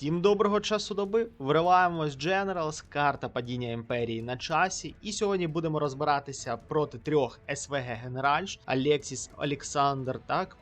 Всім доброго часу доби. Вриваємось Generals, карта падіння імперії на часі. І сьогодні будемо розбиратися проти трьох СВГ генеральш Алексіс Олександр, так.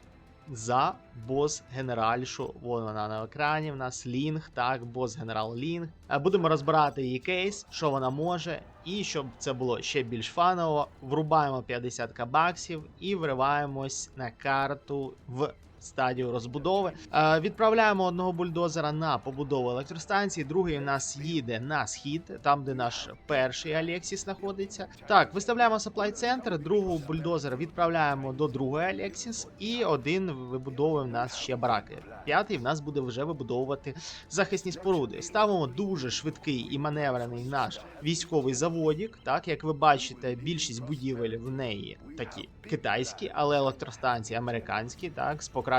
За бос генеральшу. Вон вона на екрані. В нас Лінг, так, бос генерал Лінг. Е, Будемо розбирати її кейс, що вона може. І щоб це було ще більш фаново, врубаємо 50 баксів і вриваємось на карту в стадію розбудови. Е, відправляємо одного бульдозера на побудову електростанції, другий у нас їде на схід, там де наш перший Алексіс знаходиться. Так, виставляємо саплай центр, другого бульдозера відправляємо до другої Алексіс, і один вибудовує в нас ще бараки. П'ятий в нас буде вже вибудовувати захисні споруди. Ставимо дуже швидкий і маневрений наш військовий заводік. Так, як ви бачите, більшість будівель в неї такі китайські, але електростанції американські, так, з покращенням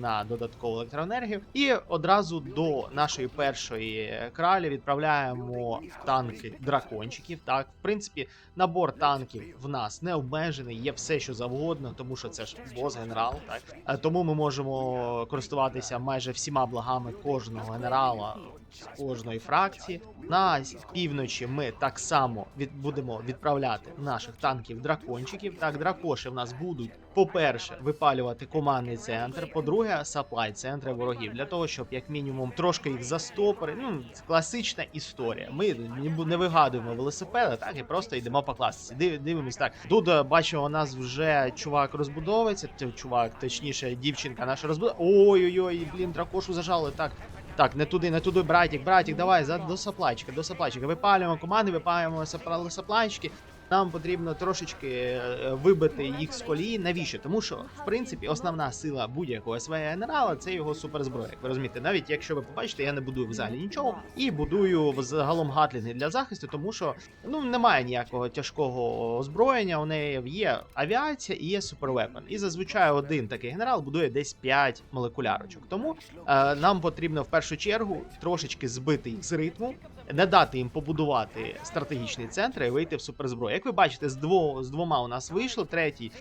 на додаткову електроенергію. І одразу до нашої першої кралі відправляємо танки дракончиків. Так, в принципі, набор танків в нас не обмежений, є все, що завгодно, тому що це ж бос генерал. Так Е, тому ми можемо користуватися майже всіма благами кожного генерала кожної фракції. На півночі ми так само від, будемо відправляти наших танків дракончиків. Так, дракоші в нас будуть, по-перше, випалювати командний центр. По-друге, саплай центри ворогів для того, щоб як мінімум трошки їх застопори. Ну класична історія. Ми не вигадуємо велосипеди, так і просто йдемо по класиці. Див, дивимось так. Тут е, бачимо, у нас вже чувак розбудовується. Чувак, точніше, дівчинка наша розбудова. Ой-ой-ой, блін, дракошу зажали. Так, так, не туди, не туди, братік, братик, давай, за, до саплайчика, до саплайчика. Випалюємо команди, випалюємо саплайчики. Нам потрібно трошечки е, вибити їх з колії. Навіщо? Тому що, в принципі, основна сила будь-якого СВ генерала це його суперзброя. Як ви розумієте, навіть якщо ви побачите, я не будую взагалі нічого і будую загалом гатлінги для захисту, тому що ну немає ніякого тяжкого озброєння. У неї є авіація і є супервепен. І зазвичай один такий генерал будує десь 5 молекулярочок. Тому е, нам потрібно в першу чергу трошечки збити їх з ритму, не дати їм побудувати стратегічний центр і вийти в суперзброю. Як ви бачите, з дво, з двома у нас вийшло, третій.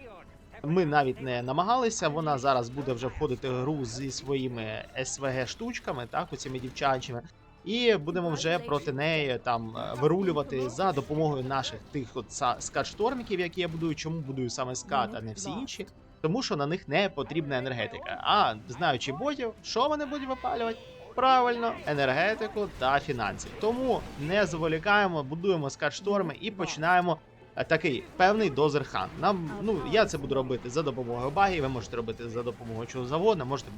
Ми навіть не намагалися. Вона зараз буде вже входити в гру зі своїми СВГ штучками, так, оціми дівчачими. І будемо вже проти неї там е, вирулювати за допомогою наших тих от скат-шторміків, які я будую. Чому будую саме скат, а не всі інші? Тому що на них не потрібна енергетика. А знаючи ботів, що вони будуть випалювати? Правильно, енергетику та фінанси. Тому не зволікаємо, будуємо скат-шторми і починаємо е, такий певний дозер хан. Нам ну я це буду робити за допомогою баги. Ви можете робити за допомогою чого завгодно. Можете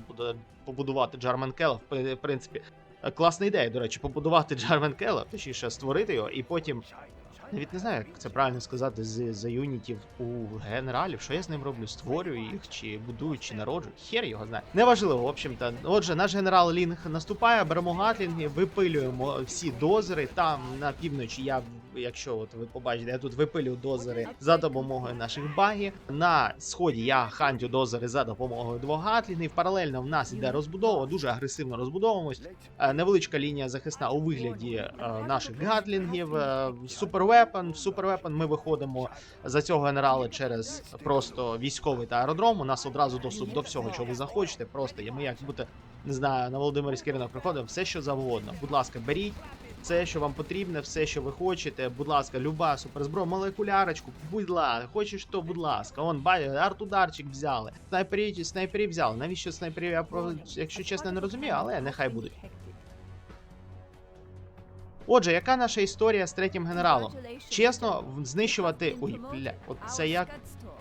побудувати Джармен Келла. В принципі, е, класна ідея, до речі, побудувати Джармен Келла, точніше створити його, і потім. Навіть не знаю, як це правильно сказати з за юнітів у генералів. Що я з ним роблю? Створюю їх, чи будую, чи народжу. Хер його знає. Неважливо, в общем-то. Отже, наш генерал Лінг наступає, беремо гатлінги, випилюємо всі дозери. Там на півночі я, якщо от ви побачите, я тут випилю дозери за допомогою наших багів. На сході я хантю дозери за допомогою двох гатлінгів. Паралельно в нас іде розбудова, дуже агресивно розбудовуємось. Е, Невеличка лінія захисна у вигляді е, наших гатлінгів. Е, Супервепен. В супервепен ми виходимо за цього генерала через просто військовий та аеродром. У нас одразу доступ до всього, що ви захочете. Просто ми як бути не знаю, на Володимирський ринок приходимо, все що завгодно. Будь ласка, беріть. Все, що вам потрібне, все, що ви хочете, будь ласка, люба суперзброя, молекулярочку, будь ласка, хочеш що, будь ласка. Он арт-ударчик взяли. Снайперів, снайперів взяли. Навіщо снайперів, я якщо чесно, не розумію, але нехай будуть. Отже, яка наша історія з третім генералом? Чесно, знищувати. Ой, бля, от це як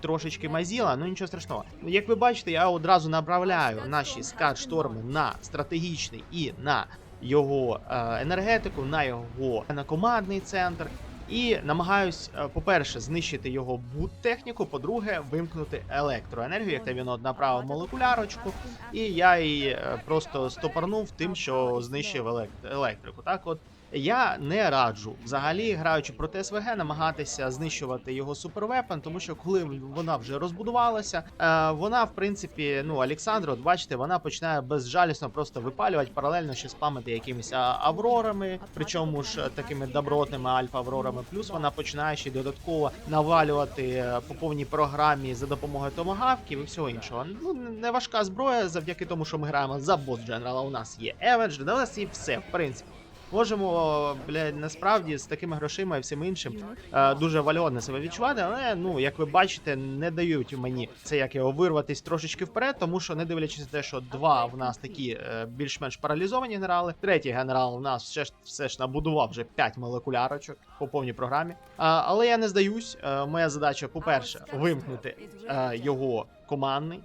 трошечки мазіла, ну нічого страшного. Як ви бачите, я одразу направляю наші скат-шторми на стратегічний і на його е, енергетику, на його на командний центр. І намагаюсь, е, по-перше, знищити його бут-техніку, по-друге, вимкнути електроенергію, як то він направив молекулярочку, і я її е, просто стопорнув тим, що знищив електрику. Так, от Я не раджу взагалі, граючи проти СВГ, намагатися знищувати його супервепен, тому що коли вона вже розбудувалася, е, вона в принципі, ну Олександр, от бачите, вона починає безжалісно просто випалювати паралельно ще спамити якимись аврорами, причому ж е, такими добротними альфа-аврорами. Плюс вона починає ще додатково навалювати е, по повній програмі за допомогою томагавків і всього іншого. Ну не важка зброя, завдяки тому, що ми граємо за бос Дженерала. У нас є Еведж, у нас є все, в принципі. Можемо, блядь, насправді з такими грошима і всім іншим е, дуже вальгодно себе відчувати, але ну як ви бачите, не дають мені це як його вирватись трошечки вперед, тому що не дивлячись на те, що два в нас такі е, більш-менш паралізовані генерали. Третій генерал у нас все ж все ж набудував вже 5 молекулярочок по повній програмі. А, але я не здаюсь. Е, моя задача, по-перше, вимкнути е, його командний,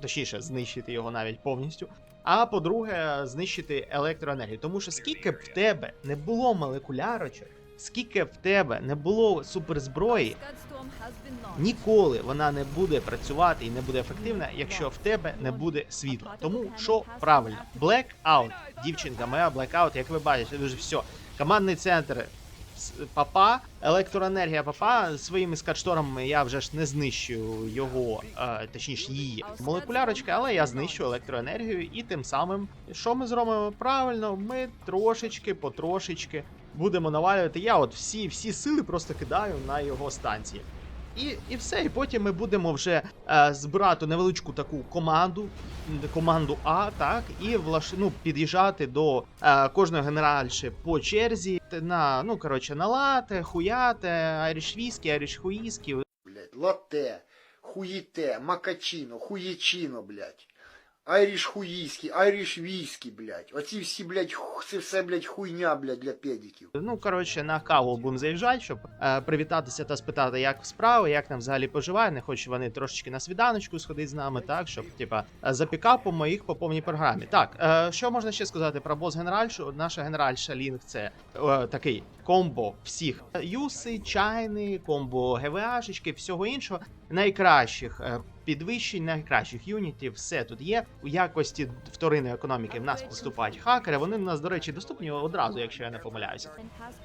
точніше, знищити його навіть повністю. А по-друге, знищити електроенергію. Тому що скільки б в тебе не було молекулярочок, скільки б в тебе не було суперзброї, ніколи вона не буде працювати і не буде ефективна, якщо в тебе не буде світла. Тому що правильно, Blackout, дівчинка моя Blackout, як ви бачите, дуже все. Командний центр папа, електроенергія папа своїми скачторами я вже ж не знищую його, е, точніше її молекулярочки, але я знищу електроенергію, і тим самим, що ми зробимо правильно, ми трошечки, потрошечки будемо навалювати. Я от всі, всі сили просто кидаю на його станції. І, і все, і потім ми будемо вже е, збирати невеличку таку команду, команду А, так, і влаш... ну, під'їжджати до е, кожної генеральші по черзі на, ну, коротше, на лате, хуяте, айріш віскі, Блять, латте, хуїте, макачино, хуєчино, блядь. Айріш хуїський, айріш віскі, блядь. Оці всі, блядь, це все, блядь, хуйня, блядь, для педиків. Ну, коротше, на каву будемо заїжджати, щоб е, привітатися та спитати, як справи, як там взагалі поживає. Не хочуть вони трошечки на свіданочку сходити з нами, так, щоб, типа, е, запікапимо їх по повній програмі. Так, е, що можна ще сказати про бос генеральшу? Наша генеральша Лінк це е, такий комбо всіх юси, чайни, комбо ГВАшечки, всього іншого. Найкращих е, підвищень, найкращих юнітів, все тут є. У якості вторинної економіки в нас поступають хакери. Вони в нас, до речі, доступні одразу, якщо я не помиляюся.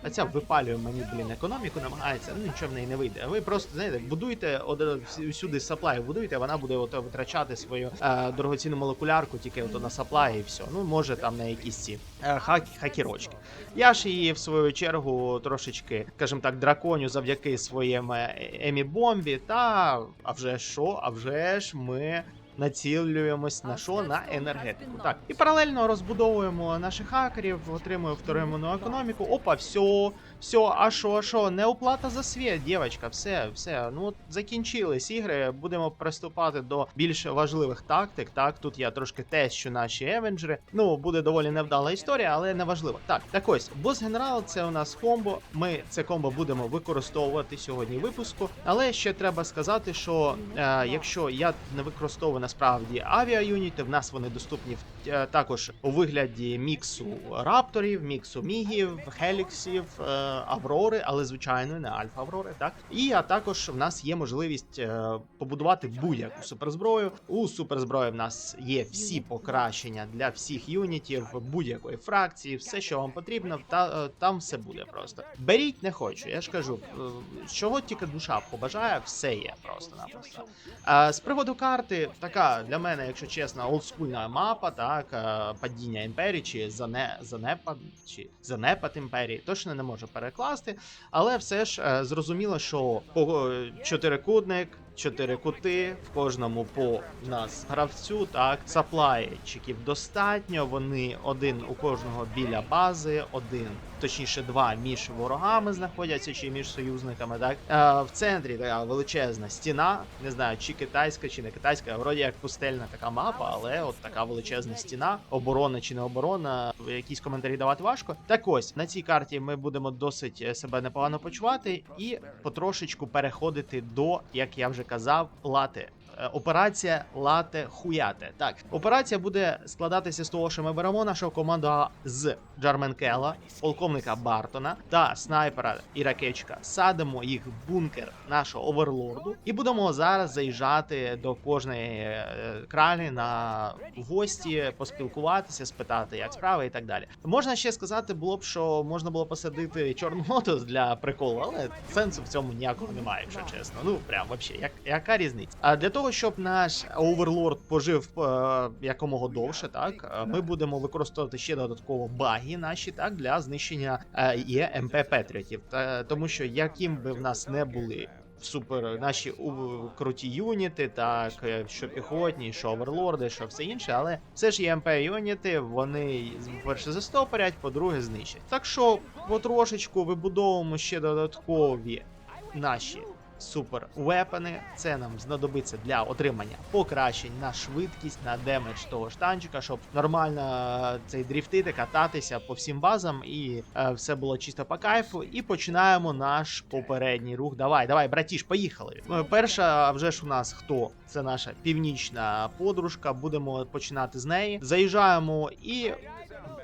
А ця випалює мені, блін, економіку, намагається, ну нічого в неї не вийде. Ви просто знаєте, будуйте од- всюди саплай, будуйте, вона буде ото витрачати свою е, дорогоцінну молекулярку, тільки ото на саплай і все. Ну, може там на якісь ці хак, хакірочки. Я ж її в свою чергу трошечки, скажімо так, драконю завдяки своєму емі бомбі. Та а вже що? А вже ж ми націлюємось на що? На енергетику. Так, і паралельно розбудовуємо наших хакерів, отримуємо вторинну економіку. Опа, все, все, а що, а що? Не оплата за світ, дівчатка, все, все. Ну закінчились ігри. Будемо приступати до більш важливих тактик. Так, тут я трошки тещу наші евенджери. Ну, буде доволі невдала історія, але не важливо. Так, так ось, бос генерал це у нас комбо. Ми це комбо будемо використовувати сьогодні в випуску. Але ще треба сказати, що е, якщо я не використовую насправді авіаюніти, в нас вони доступні е, також у вигляді міксу рапторів, міксу мігів, хеліксів, е, аврори, але звичайно не альфа аврори. Так і а також в нас є можливість е, побудувати будь-яку суперзброю. У суперзброї в нас є всі покращення для всіх юнітів, будь-якої фракції, все, що вам потрібно, та там все буде просто. Беріть не хочу. Я ж кажу, чого тільки душа побажає, все є просто-напросто. З приводу карти, така для мене, якщо чесно, олдскульна мапа, так, е, падіння імперії, чи зане, занепад, чи занепад імперії, точно не можу перекласти, але все ж е, зрозуміло, що е, чотирикутник, чотири кути, в кожному по нас гравцю, так, саплайчиків достатньо, вони один у кожного біля бази, один, точніше, два між ворогами знаходяться, чи між союзниками, так. Е, в центрі така величезна стіна, не знаю, чи китайська, чи не китайська, вроді як пустельна така мапа, але от така величезна стіна, оборона чи не оборона, якісь коментарі давати важко. Так ось на цій карті ми будемо досить е, себе непогано почувати і потрошечку переходити до, як я вже казав, лати Операція Лате Хуяте. Так, операція буде складатися з того, що ми беремо нашу команду з Джарменкела, полковника Бартона та снайпера Іракечка. Садимо їх в бункер нашого оверлорду і будемо зараз заїжджати до кожної е, кралі на гості, поспілкуватися, спитати, як справи і так далі. Можна ще сказати, було б, що можна було посадити чорну лотос для приколу, але сенсу в цьому ніякого немає, якщо чесно. Ну прям вообще, як, яка різниця? А для того, щоб наш оверлорд пожив е, якомога довше, так е, ми будемо використовувати ще додатково баги наші, так для знищення е, МП Петріотів. Та тому, що яким би в нас не були. Супер наші круті юніти, так е, що піхотні, що оверлорди, що все інше, але все ж є МП юніти, вони по-перше застопорять, по-друге, знищать. Так що потрошечку вибудовуємо ще додаткові наші супер вепени. Це нам знадобиться для отримання покращень на швидкість, на демедж того ж танчика, щоб нормально е, цей дріфтити, кататися по всім базам, і е, все було чисто по кайфу. І починаємо наш попередній рух. Давай, давай, братіш, поїхали. Е, Перша, вже ж у нас хто? Це наша північна подружка. Будемо починати з неї. Заїжджаємо і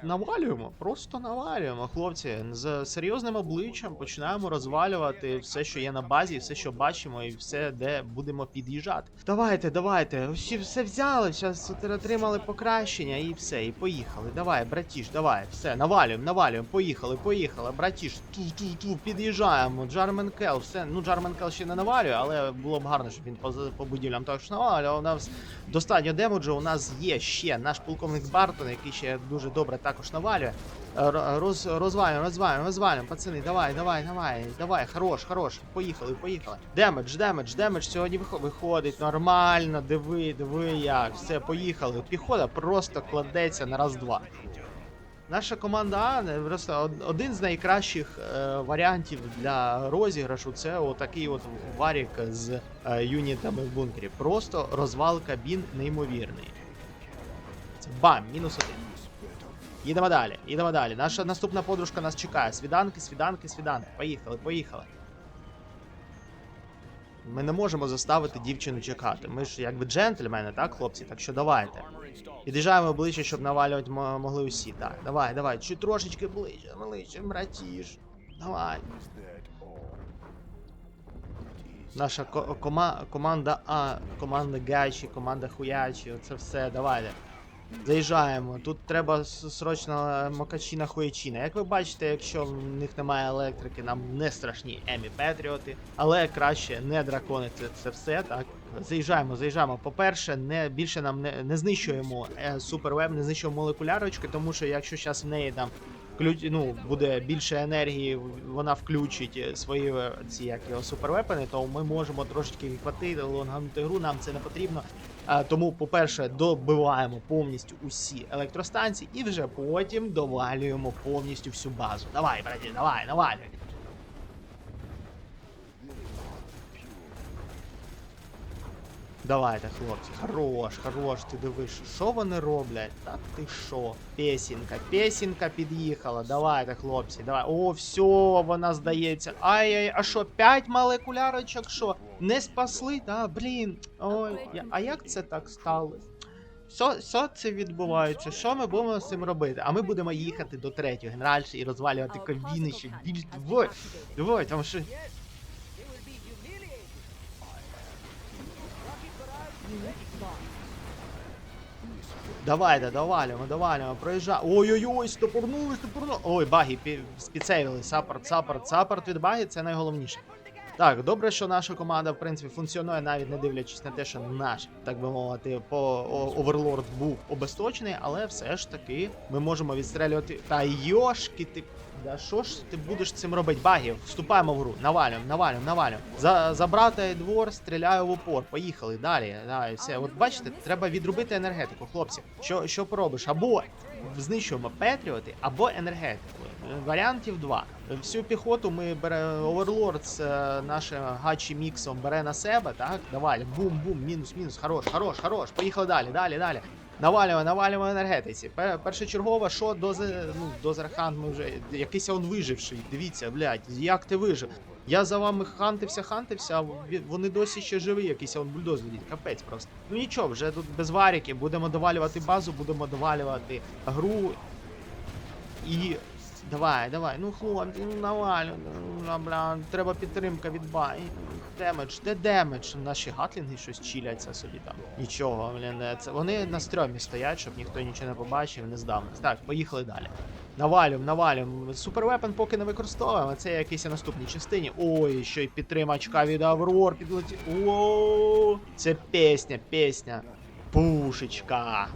навалюємо, просто навалюємо, хлопці. З серйозним обличчям починаємо розвалювати все, що є на базі, все, що бачимо, і все, де будемо під'їжджати. Давайте, давайте, всі все взяли. Зараз отримали покращення і все, і поїхали. Давай, братіш, давай, все, навалюємо, навалюємо, поїхали, поїхали, братіш, ту ту ту під'їжджаємо. Джармен Кел, все. Ну, Джармен Кел ще не навалює, але було б гарно, щоб він по, по будівлям також навалював. У нас достатньо демеджу. У нас є ще наш полковник Бартон, який ще дуже добре також навалює. Е, Роз, розвалюємо, розвалюємо, розвалюємо, пацани, давай, давай, давай, давай, хорош, хорош, поїхали, поїхали. Демедж, демедж, демедж сьогодні виходить нормально, диви, диви як, все, поїхали. Піхота просто кладеться на раз-два. Наша команда А просто один з найкращих е, варіантів для розіграшу це отакий от варік з е, юнітами в бункері. Просто розвал кабін неймовірний. Це бам, мінус один. Їдемо далі, їдемо далі. Наша наступна подружка нас чекає. Свіданки, свіданки, свіданки. Поїхали, поїхали. Ми не можемо заставити дівчину чекати. Ми ж якби джентльмени, так, хлопці? Так що давайте. Під'їжджаємо ближче, щоб навалювати могли усі. Так, давай, давай, чуть трошечки ближче, ближче, братіш. Давай. Наша ко- кома- команда А, команда Гачі, команда Хуячі, оце все, давайте. Заїжджаємо. Тут треба срочно Макачіна Хуячіна. Як ви бачите, якщо в них немає електрики, нам не страшні Емі Петріоти, але краще не драконити це все, так. Заїжджаємо, заїжджаємо. По-перше, не більше нам не, не знищуємо е, супервеб, не знищуємо молекулярочки, тому що якщо зараз в неї там ключ, ну, буде більше енергії, вона включить е, свої е, ці як його супервепени, то ми можемо трошечки відхватити, лонганути гру, нам це не потрібно. А, тому, по-перше, добиваємо повністю усі електростанції і вже потім довалюємо повністю всю базу. Давай, браті, давай, навалюй. Давайте, хлопці, хорош, хорош, ти дивиш, що вони роблять? Та ти що? Песінка, песінка під'їхала. Давайте, хлопці, давай. О, все, вона здається. Ай-яй, а що, п'ять молекулярочок, що? Не спасли? Да, блін. Ой, я- а як це так сталося? Що, що це відбувається? Що ми будемо з цим робити? А ми будемо їхати до третього генеральші і розвалювати кабіни ще більш двоє. Двоє, тому що. Давайте, довалюємо, довалюємо, проїжджаємо. Ой-ой-ой, стопорнули, стопорнули. Ой, баги пі- спіцевили. Саппорт, саппорт, саппорт від баги це найголовніше. Так, добре, що наша команда, в принципі, функціонує, навіть не дивлячись на те, що наш, так би мовити, по оверлорд був обесточений, але все ж таки ми можемо відстрелювати. Та йошки ти. Да що ж ти будеш цим робити? Багів, вступаємо в гру, навалюємо, навалюємо, навалюємо. За, забрати двор, стріляю в упор. Поїхали далі. Далі, все. От бачите, треба відробити енергетику, хлопці. Що, що поробиш? Або знищуємо Петріоти, або енергетику. Варіантів два. Всю піхоту ми бере Оверлорд з е, нашим гачі міксом бере на себе, так? Давай, бум-бум, мінус, мінус, хорош, хорош, хорош. Поїхали далі, далі, далі. Навалюємо, навалюємо енергетиці. Пе- Першочергово, що до ну, до ми вже. Якийсь он виживший. Дивіться, блядь, як ти вижив. Я за вами хантився, хантився, а вони досі ще живі, якийсь он бульдоз летить, капець просто. Ну нічого, вже тут без варіки, будемо довалювати базу, будемо довалювати гру. І. Давай, давай, ну хлопці, ну навалю, ну, бля, треба підтримка від бай. Демедж, де демедж? Наші гатлінги щось чіляться собі там. Нічого, блін, це вони на стрьомі стоять, щоб ніхто нічого не побачив, не здав. нас. Так, поїхали далі. Навалюм, навалюм. Супервепен поки не використовуємо, це якийсь наступній частині. Ой, ще й підтримачка від Аврор підлетів. О, це пісня, пісня. Пушечка.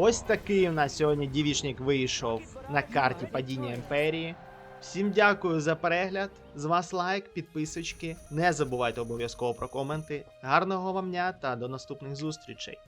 Ось такий у нас сьогодні дівішник вийшов на карті падіння імперії. Всім дякую за перегляд. З вас лайк, підписочки. Не забувайте обов'язково про коменти. Гарного вам дня та до наступних зустрічей.